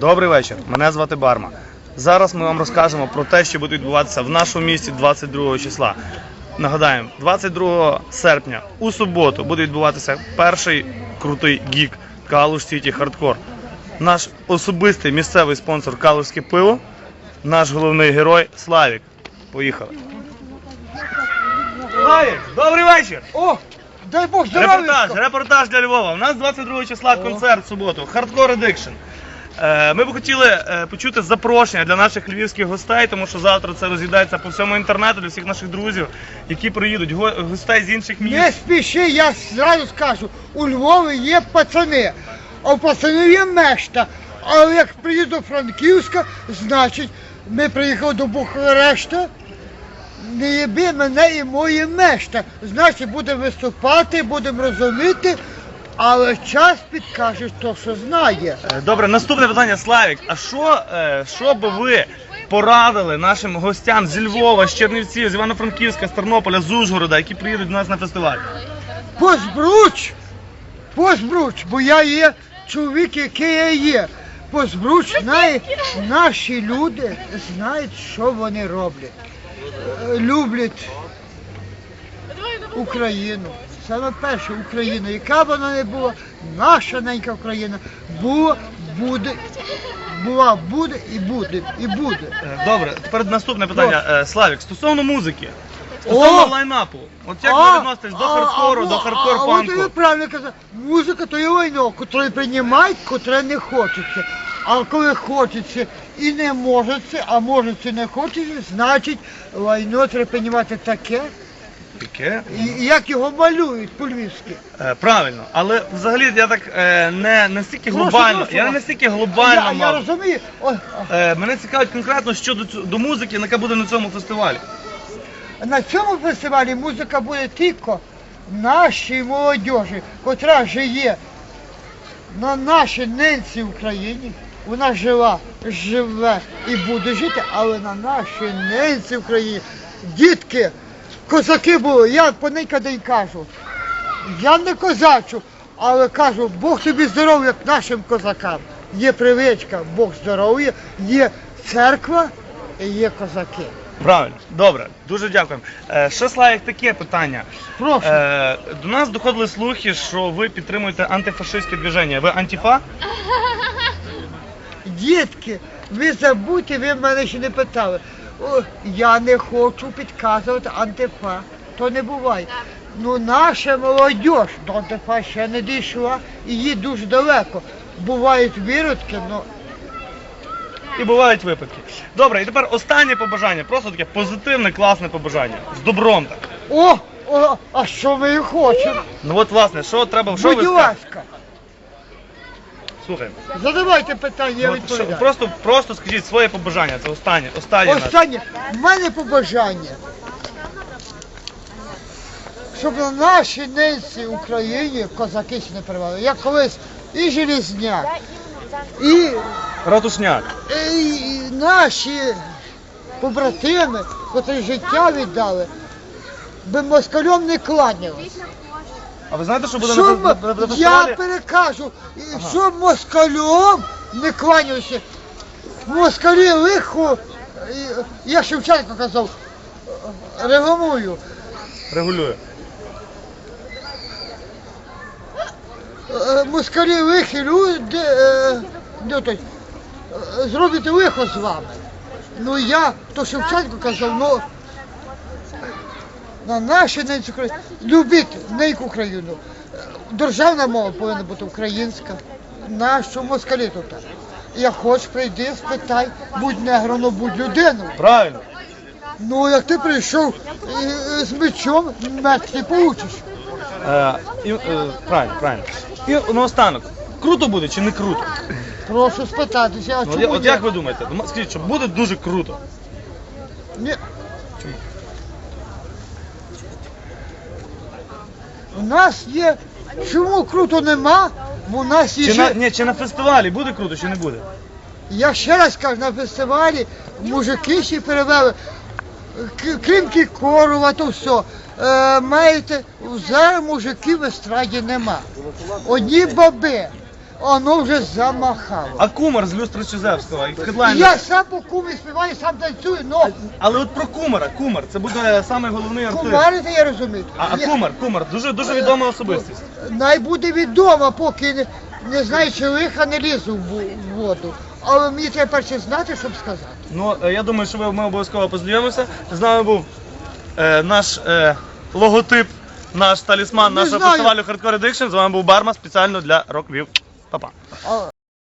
Добрий вечір. Мене звати Барма. Зараз ми вам розкажемо про те, що буде відбуватися в нашому місті 22 числа. Нагадаємо, 22 серпня у суботу буде відбуватися перший крутий гік Калуш Сіті Хардкор. Наш особистий місцевий спонсор Калушське пиво, наш головний герой Славік. Поїхали. Славік, добрий вечір! О, дай Бог Репортаж, здоров'я! репортаж для Львова. У нас 22 числа концерт в суботу. Hardcore Addiction. Е, Ми б хотіли е, почути запрошення для наших львівських гостей, тому що завтра це роз'їдається по всьому інтернету для всіх наших друзів, які приїдуть, гостей з інших міст. Не спіши, я зразу скажу, у Львові є пацани, а у пацанів є мешта. Але як приїду до Франківська, значить ми приїхали до Бухарешта, не єби мене і моє мешта. Значить, будемо виступати, будемо розуміти, але час підкаже то, що знає. Е, Добре, наступне питання, Славік. А що, е, що би ви порадили нашим гостям з Львова, з Чернівців, з Івано-Франківська, з Тернополя, з Ужгорода, які приїдуть до нас на фестиваль? Позбруч! Позбруч, бо я є чоловік, який я є. Позбруч знає, наші люди знають, що вони роблять. Е, Люблять Україну. Саме перше Україну, яка б вона не була, наша ненька Україна, була, буде, була, буде і буде, і буде. Е, Добре, тепер наступне питання. Е, Славік, стосовно музики, стосовно О! лайнапу. От як А, ви відноситесь до а, хардкору, а, до а, А от ви правильно казали, музика то є лайно, котре приймають, котре не хочеться. А коли хочеться і не можеться, а можеться і не хочеться, значить лайно треба приймати таке, Яке? і, як його малюють по-львівськи. Е, правильно, але взагалі я так е, не настільки Прошу, глобально. прошу Я не настільки глобально Я, я мав. розумію. Е, мене цікавить конкретно щодо цю- до музики, яка буде на цьому фестивалі. на цьому фестивалі музика буде тільки нашій молодіжі, котра живе на нашій ненці Україні. Вона жила, живе і буде жити, але на нашій ненці Україні. Дітки, козаки були, я по ника день кажу. Я не козачу, але кажу, Бог тобі здоров'я нашим козакам. Є привичка, Бог здоров'я, є церква і є козаки. Правильно, добре, дуже дякуємо. Е, ще Славік, таке питання. Прошу. Е, до нас доходили слухи, що ви підтримуєте антифашистське движення. Ви антифа? Дітки, ви забудьте, ви мене ще не питали. О, я не хочу підказувати антифа. То не буває. Ну, наша молодь до антифа ще не дійшла і їй дуже далеко. Бувають виродки, ну І бувають випадки. Добре, і тепер останнє побажання, просто таке позитивне, класне побажання. З добром так. о, о, а що ми і хочемо? Ну от власне, що треба, що Будь скажете? ласка, Слухаємо. задавайте питання, я Ну, от що- відповідаю. просто, просто скажіть своє побажання, це останнє, останнє наше. Останнє, в мене побажання, щоб на нашій ненці Україні козаки ще не перевели. Я колись і Железняк, і, Ратушняк. і наші побратими, котрі життя віддали, би москалем не кланялись. А ви знаєте, що буде Що на, м- на, на, на я фестивалі? перекажу, і щоб москалем не кланялися. Москалі лихо, і- я Шевченко казав, регламую. Регулює. Е, Москалі лихі люди, е, де той, е, лихо з вами. Ну я, то Шевченко казав, ну на нашій ненці Україні, любіть неньку Україну. Е, Державна мова повинна бути українська. Нащо москалі тут? Як хочеш, прийди, спитай, будь негром, ну будь людиною. Правильно. Ну як ти прийшов е, з мечом, меч не получиш. Е, і, е, правильно, правильно. І наостанок, круто буде чи не круто? Прошу спитатися, а Ну, от, чому от ні? як ви думаєте? Ну, Скажіть, що буде дуже круто. Ні. У нас є. Чому круто нема? Бо у нас є. Чи на, ні, чи на фестивалі буде круто, чи не буде? Я ще раз кажу, на фестивалі мужики ще перевели. К- Крім Кікорова, то все. Е, маєте, зараз мужиків в естраді нема. Одні баби. Оно вже замахало. А кумар з люстри хедлайнер. Я сам по кумі співаю, сам танцюю, но Але от про кумара, кумар, це буде самий головний артист. кумарити я розумію. А, а кумар, кумар, дуже дуже відома особистість. Най буде відомо, поки не, не знаю, чи лиха не лізу в, в воду. Але мені треба перше знати, щоб сказати. Ну, е, я думаю, що ви- ми обов'язково познайомимося. З нами був е, наш е, логотип, наш талісман Не нашого знаю. фестивалю Hardcore Addiction. З вами був Барма спеціально для Rock 拜拜